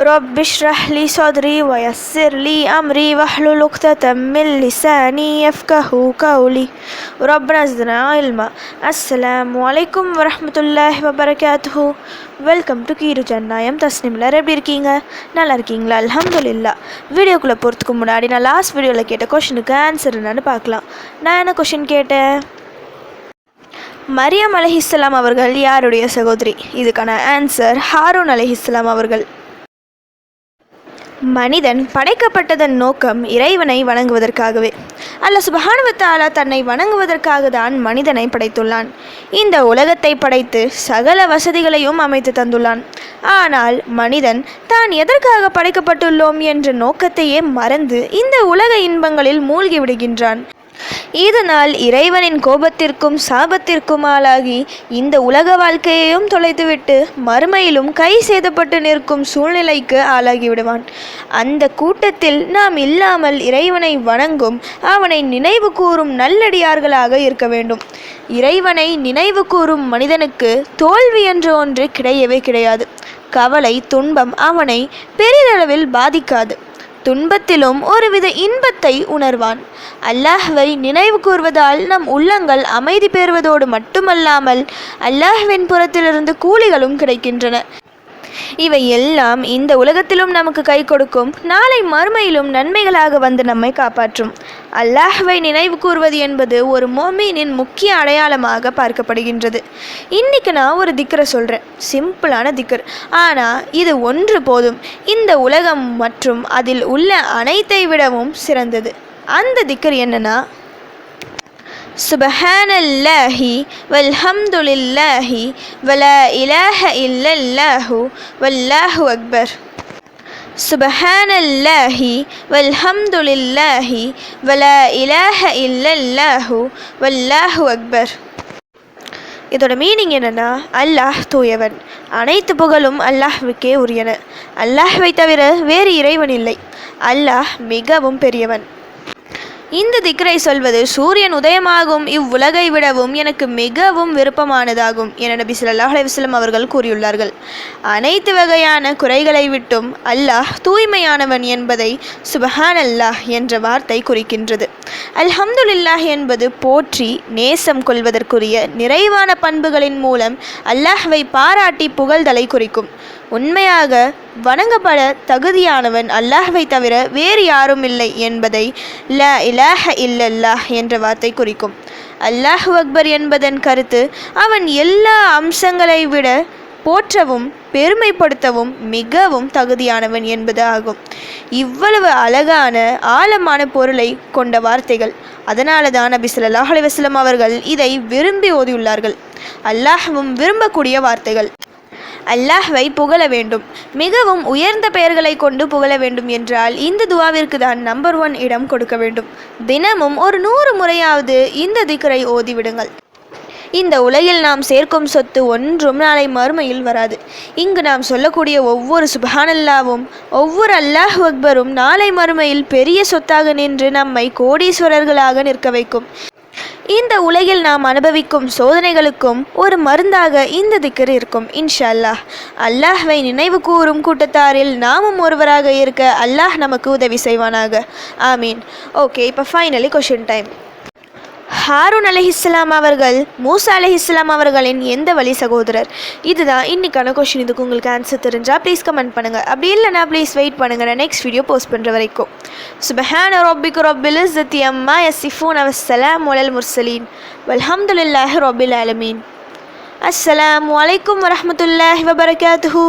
رب اشرح لي صدري ويسر لي أمري واحلل عقدة من لساني يفقه قولي ربنا زدنا علما السلام عليكم ورحمة الله وبركاته welcome to கீரு ஜன்னாயம் தஸ்னிம்லர் எப்படி இருக்கீங்க நல்லா இருக்கீங்களா அல்ஹம்துலில்லா வீடியோக்குள்ளே போகிறதுக்கு முன்னாடி நான் லாஸ்ட் வீடியோவில் கேட்ட கொஷனுக்கு ஆன்சர் என்னன்னு பார்க்கலாம் நான் என்ன கொஷின் கேட்டேன் மரியம் அலஹிஸ்லாம் அவர்கள் யாருடைய சகோதரி இதுக்கான ஆன்சர் ஹாரூன் அலஹிஸ்லாம் அவர்கள் மனிதன் படைக்கப்பட்டதன் நோக்கம் இறைவனை வணங்குவதற்காகவே. அல்ல சுபஹானுவத்தாலா தன்னை வணங்குவதற்காக தான் மனிதனை படைத்துள்ளான். இந்த உலகத்தை படைத்து சகல வசதிகளையும் அமைத்து தந்துள்ளான். ஆனால் மனிதன் தான் எதற்காக படைக்கப்பட்டுள்ளோம் என்ற நோக்கத்தையே மறந்து இந்த உலக இன்பங்களில் மூழ்கி விடுகின்றான். இதனால் இறைவனின் கோபத்திற்கும் சாபத்திற்கும் ஆளாகி இந்த உலக வாழ்க்கையையும் தொலைத்துவிட்டு மறுமையிலும் கை சேதப்பட்டு நிற்கும் சூழ்நிலைக்கு ஆளாகிவிடுவான் அந்த கூட்டத்தில் நாம் இல்லாமல் இறைவனை வணங்கும் அவனை நினைவு கூறும் நல்லடியார்களாக இருக்க வேண்டும். இறைவனை நினைவு கூறும் மனிதனுக்கு தோல்வி என்று ஒன்று கிடையவே கிடையாது. கவலை துன்பம் அவனை பெரிதளவில் பாதிக்காது. துன்பத்திலும் ஒருவித இன்பத்தை உணர்வான். அல்லாஹ்வை நினைவு கூர்வதால் நம் உள்ளங்கள் அமைதி பெறுவதோடு மட்டுமல்லாமல் அல்லாஹ்வின் புறத்திலிருந்து கூலிகளும் கிடைக்கின்றன. இவை எல்லாம் இந்த உலகத்திலும் நமக்கு கை கொடுக்கும். நாளை மறுமையிலும் நன்மைகளாக வந்து நம்மை காப்பாற்றும். அல்லாஹ்வை நினைவு கூறுவது என்பது ஒரு மோமீனின் முக்கிய அடையாளமாக பார்க்கப்படுகின்றது. இன்னைக்கு நான் ஒரு திக்கரை சொல்கிறேன் சிம்பிளான திக்கர் ஆனால் இது ஒன்று போதும். இந்த உலகம் மற்றும் அதில் உள்ள அனைத்தை விடவும் சிறந்தது. அந்த திக்கர் என்னன்னா சுபஹானல்லாஹி வல்ஹம்துலில்லாஹி வலா இலாஹ இல்லல்லாஹு வல்லாஹு அக்பர். சுபஹானல்லாஹி வல்ஹம்துலில்லாஹி வலா இலாஹ இல்லல்லாஹு வல்லாஹு அக்பர். இதோட மீனிங் என்னென்னா அல்லாஹ் தூயவன். அனைத்து புகழும் அல்லாஹ்வுக்கே உரியன. அல்லாஹ்வை தவிர வேறு இறைவன் இல்லை. அல்லாஹ் மிகவும் பெரியவன். இந்த திக்ரை சொல்வது சூரியன் உதயமாகும் இவ்வுலகை விடவும் எனக்கு மிகவும் விருப்பமானதாகும் என நபி சொல்லாஹ் அலைஹி அவர்கள் கூறியுள்ளார்கள். அனைத்து வகையான குறைகளை விட்டும் அல்லாஹ் தூய்மையானவன் என்பதை சுபஹான் அல்லாஹ் என்ற வார்த்தை குறிக்கின்றது. அல்ஹம்துலில்லாஹ் என்பது போற்றி நேசம் கொள்வதற்குரிய நிறைவான பண்புகளின் மூலம் அல்லாஹ்வை பாராட்டி புகழ்தலை குறிக்கும். உண்மையாக வணங்கப்பட தகுதியானவன் அல்லாஹ்வை தவிர வேறு யாரும் இல்லை என்பதை ல இலாஹ இல்லல்லாஹ் என்ற வார்த்தை குறிக்கும். அல்லாஹ் அக்பர் என்பதன் கருத்து அவன் எல்லா அம்சங்களை விட போற்றவும் பெருமைப்படுத்தவும் மிகவும் தகுதியானவன் என்பது ஆகும் இவ்வளவு அழகான ஆழமான பொருளை கொண்ட வார்த்தைகள். அதனால தான் நபி சொல்லாஹ் அலைஹி அவர்கள் இதை விரும்பி ஓதியுள்ளார்கள். அல்லாஹ்வும் விரும்பக்கூடிய வார்த்தைகள். அல்லாஹ்வை புகழ வேண்டும். மிகவும் உயர்ந்த பெயர்களை கொண்டு புகழ வேண்டும் என்றால் இந்த துவாவிற்கு தான் நம்பர் ஒன் இடம் கொடுக்க வேண்டும். தினமும் ஒரு நூறு முறையாவது இந்த திக்கரை ஓதிவிடுங்கள். இந்த உலகில் நாம் சேர்க்கும் சொத்து ஒன்றும் நாளை மறுமையில் வராது. இங்கு நாம் சொல்லக்கூடிய ஒவ்வொரு சுபஹானல்லாவும் ஒவ்வொரு அல்லாஹ் அக்பரும் நாளை மறுமையில் பெரிய சொத்தாக நின்று நம்மை கோடீஸ்வரர்களாக நிற்க வைக்கும். இந்த உலகில் நாம் அனுபவிக்கும் சோதனைகளுக்கும் ஒரு மருந்தாக இந்த திக்கர் இருக்கும் இன்ஷா அல்லாஹ் அல்லாஹ்வை நினைவு கூறும் கூட்டத்தாரில் நாமும் ஒருவராக இருக்க அல்லாஹ் நமக்கு உதவி செய்வானாக. ஆமீன். ஓகே இப்போ ஃபைனலி கொஷின் டைம் ஹாரூன் அலஹிஸ்லாம் அவர்கள் மூசா அலஹிஸ்லாம் அவர்களின் எந்த வழி சகோதரர்? இதுதான் இன்னைக்கான கொஷின் இதுக்கு உங்களுக்கு ஆன்சர் தெரிஞ்சால் ப்ளீஸ் கமெண்ட் பண்ணுங்கள் அப்படி இல்லைனா ப்ளீஸ் வெயிட் பண்ணுங்கள் நான் நெக்ஸ்ட் வீடியோ போஸ்ட் பண்ணுற வரைக்கும். சுபஹான ரொபிக் ரொபில் இஸ்ஸத்தி அம்மா யசிஃபூன் அவசலாம் ஒலல் முர்சலீன் வல்ஹம்துல்லாஹ் ரொபில் அலமீன் அஸ்ஸலாம் வலைக்கம் வரஹ்மத்துல்லாஹி வபரகாத்து